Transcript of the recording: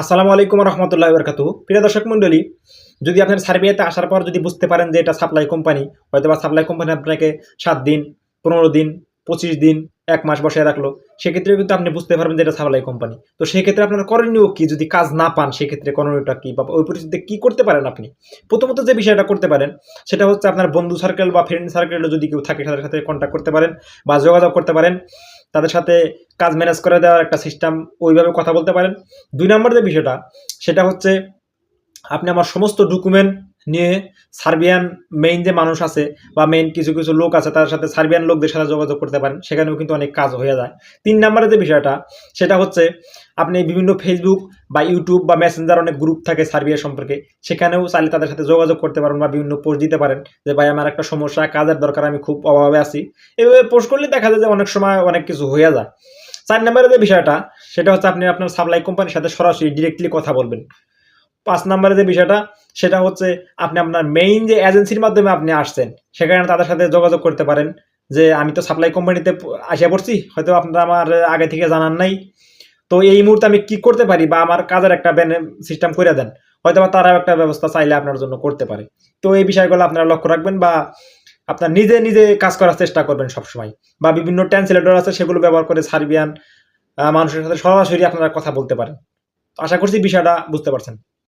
আসসালামু আলাইকুম রহমতুল্লাহ বরকাতু প্রিয় দর্শক মণ্ডলী, যদি আপনার সার্বিয়াতে আসার পর যদি বুঝতে পারেন যে এটা সাপ্লাই কোম্পানি হয়তো বা সাপ্লাই কোম্পানি আপনাকে সাত দিন, পনেরো দিন, পঁচিশ দিন, এক মাস বসে রাখল সেক্ষেত্রে কিন্তু আপনি বুঝতে পারবেন যে এটা সাপ্লাই কোম্পানি তো সেক্ষেত্রে আপনার করণীয় কি? যদি কাজ না পান, সেক্ষেত্রে করণীয়টা কি? বা ওই পরিস্থিতিতে কী করতে পারেন আপনি? প্রথমত যে বিষয়টা করতে পারেন, সেটা হচ্ছে আপনার বন্ধু সার্কেল বা ফ্রেন্ড সার্কেলে যদি কেউ থাকে তাদের সাথে কন্ট্যাক্ট করতে পারেন বা যোগাযোগ করতে পারেন। তাদের সাথে কাজ ম্যানেজ করে দেওয়ার একটা সিস্টেম ওইভাবে কথা বলতে পারেন। দুই নম্বর যে বিষয়টা, সেটা হচ্ছে আপনি আমার সমস্ত ডকুমেন্ট নিয়ে সার্বিয়ান মেইন যে মানুষ আছে বা মেইন কিছু কিছু লোক আছে, তার সাথে সার্বিয়ান লোকদের সাথে যোগাযোগ করতে পারেন। সেখানেও কিন্তু অনেক কাজ হয়ে যায়। তিন নম্বরে যে বিষয়টা, সেটা হচ্ছে আপনি বিভিন্ন ফেসবুক বা ইউটিউব বা মেসেঞ্জার অনেক গ্রুপ থাকে সার্বিয়া সম্পর্কে। সেখানেও চাইলে তাদের সাথে যোগাযোগ করতে পারেন বা বিভিন্ন পোস্ট দিতে পারেন যে, ভাই, আমার একটা সমস্যা, কাজের দরকার, আমি খুব অভাবে আছি। এভাবে পোস্ট করলে দেখা যায় যে অনেক সময় অনেক কিছু হয়ে যায়। চার নম্বরে যে বিষয়টা, সেটা হচ্ছে আপনি আপনার সাপ্লাই কোম্পানির সাথে সরাসরি ডিরেক্টলি কথা বলবেন। পাঁচ নম্বরে যে বিষয়টা, সেটা হচ্ছে আপনি আপনার মেইন যে এজেন্সির মাধ্যমে আপনি আসছেন, সেখানে তাদের সাথে যোগাযোগ করতে পারেন যে আমি তো সাপ্লাই কোম্পানিতে আসিয়া পড়ছি, হয়তো আপনারা আমার আগে থেকে জানান নাই। তো এই মুহূর্তে আমি কি করতে পারি বা আমার কাজের একটা সিস্টেম করে দেন হয়তো বা তারাও একটা ব্যবস্থা চাইলে আপনার জন্য করতে পারে। তো এই বিষয়গুলো আপনারা লক্ষ্য রাখবেন বা আপনার নিজে নিজে কাজ করার চেষ্টা করবেন সবসময় বা বিভিন্ন ট্রান্সলেটর আছে, সেগুলো ব্যবহার করে সার্বিয়ান মানুষের সাথে সরাসরি আপনারা কথা বলতে পারেন। আশা করছি বিষয়টা বুঝতে পারছেন।